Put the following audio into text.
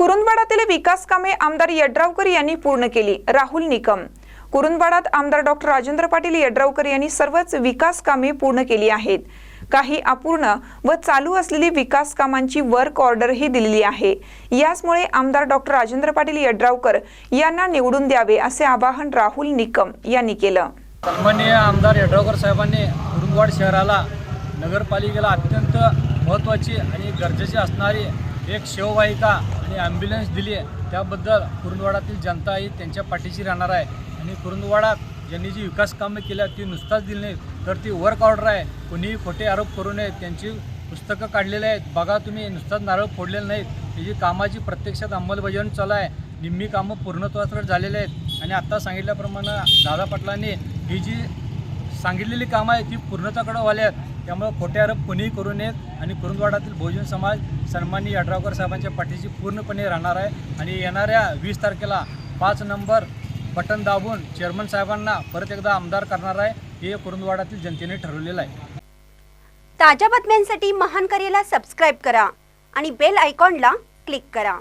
कुरुंदवाडातील विकास कामे आमदार यड्रावकर यांनी पूर्ण केली. राहुल निकम. कुरुंदवाडात आमदार डॉक्टर राजेंद्र पाटील यड्रावकर यांनी सर्वच विकास कामे पूर्ण केली आहेत. काही अपूर्ण व चालू असलेली विकास कामांची वर्क ऑर्डरही दिलेली आहे. याचमुळे आमदार डॉक्टर राजेंद्र पाटील यड्रावकर यांना निवडून द्यावे असे आवाहन राहुल निकम यांनी केलं. सन्माननीय आमदार यड्रावकर साहेबांनी कुरुंदवाड शहराला नगरपालिकेला अत्यंत महत्त्वाची आणि गरजेची असणारी एक शेववाहिका आणि ॲम्ब्युलन्स दिली आहे. त्याबद्दल कुरुंदवाडातील जनता ही त्यांच्या पाठीशी राहणार आहे. आणि कुरुंदवाडात ज्यांनी जी विकास कामं केल्या ती नुसताच दिली नाहीत तर ती वर्क ऑर्डर आहे. कोणीही खोटे आरोप करू नयेत त्यांची पुस्तकं काढलेली आहेत. बघा तुम्ही नुसताच नारळ फोडलेले नाहीत. त्याची कामाची प्रत्यक्षात अंमलबजावणी चालू आहे. निम्मी कामं पूर्णत्वावर झालेले आहेत. आणि आत्ता सांगितल्याप्रमाणे दादा पाटलांनी ही जी सांगितलेली कामं आहे ती पूर्णत्वाकडे व्हाली आहेत. त्यामुळे खोटे आरोप कोणीही करू नयेत आणि कुरुंदवाडातील बहुजन समाज सन्माननीय यड्रावकर साहेबांच्या पाठीशी पूर्णपणे राहणार आहे. आणि येणाऱ्या वीस तारखेला पाच नंबर बटन दाबून चेअरमन साहेबांना परत एकदा आमदार करणार आहे हे कुरुंदवाडातील जनतेने ठरवलेलं आहे. ताज्या बातम्यांसाठी महान करेला सबस्क्राईब करा आणि बेल आयकॉनला क्लिक करा.